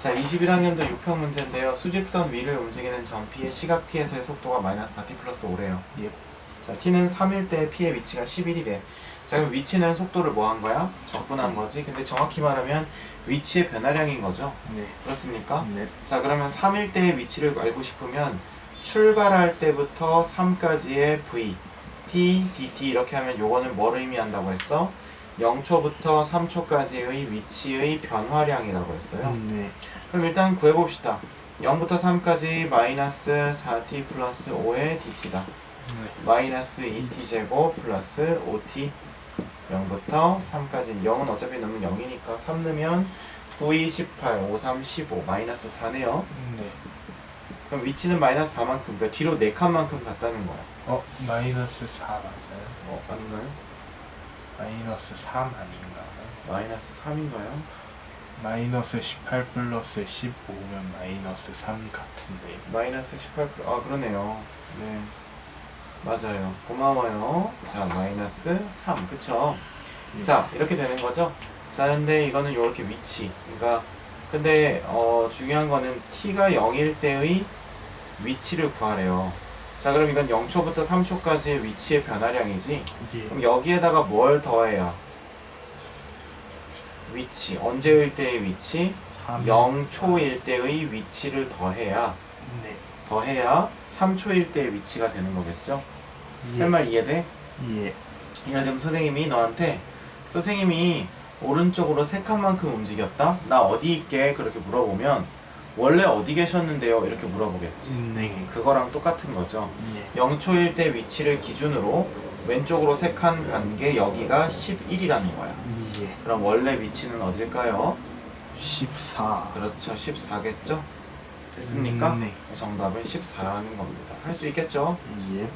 자, 21학년도 6평 문제인데요. 수직선 위를 움직이는 점 P의 시각 T에서의 속도가 마이너스 4T 플러스 5래요. 예. 자, T는 3일 때 P의 위치가 11이래. 자, 그럼 위치는 속도를 뭐 한 거야? 적분한 거지. 근데 정확히 말하면 위치의 변화량인 거죠. 네. 그렇습니까? 네. 자, 그러면 3일 때의 위치를 알고 싶으면 출발할 때부터 3까지의 V, T, dt 이렇게 하면 요거는 뭘 의미한다고 했어? 0초부터 3초까지의 위치의 변화량이라고 했어요. 네. 그럼 일단 구해봅시다. 0부터 3까지 마이너스 4t 플러스 5의 dt다. 네. 마이너스 2t 제곱 플러스 5t 0부터 3까지 0은 어차피 넣으면 0이니까 3 넣으면 9, 2, 18, 5, 3, 15 마이너스 4네요. 네. 그럼 위치는 마이너스 4만큼 그러니까 뒤로 4칸만큼 갔다는 거야. 어 마이너스 4 맞아요? 어, 아닌가요? 마이너스 3 아닌가요? 마이너스 3인가요? 마이너스 18 플러스 15면 마이너스 3 같은데. 마이너스 18, 아 그러네요. 네. 맞아요. 고마워요. 자, 마이너스 3. 그쵸? 예. 자 이렇게 되는 거죠 자 근데 이거는 요렇게 위치 그러니까 근데 어 중요한 거는 t가 0일 때의 위치를 구하래요 자 그럼 이건 0초부터 3초까지의 위치의 변화량이지 예. 그럼 여기에다가 뭘 더해야 위치 언제일 때의 위치 3. 0초일 때의 위치를 더해야 네. 더해야 3초일 때의 위치가 되는 거겠죠 예. 할말 이해돼? 예. 예를 들면 선생님이 너한테 선생님이 오른쪽으로 세 칸만큼 움직였다? 나 어디 있게? 그렇게 물어보면 원래 어디 계셨는데요? 이렇게 물어보겠지 네. 그거랑 똑같은 거죠 예. 0초일 때 위치를 기준으로 왼쪽으로 세 칸 간 게 여기가 11이라는 거야 예. 그럼 원래 위치는 어딜까요? 14. 그렇죠 14겠죠? 됐습니까? 음, 네. 정답은 14라는 겁니다 할 수 있겠죠? 예.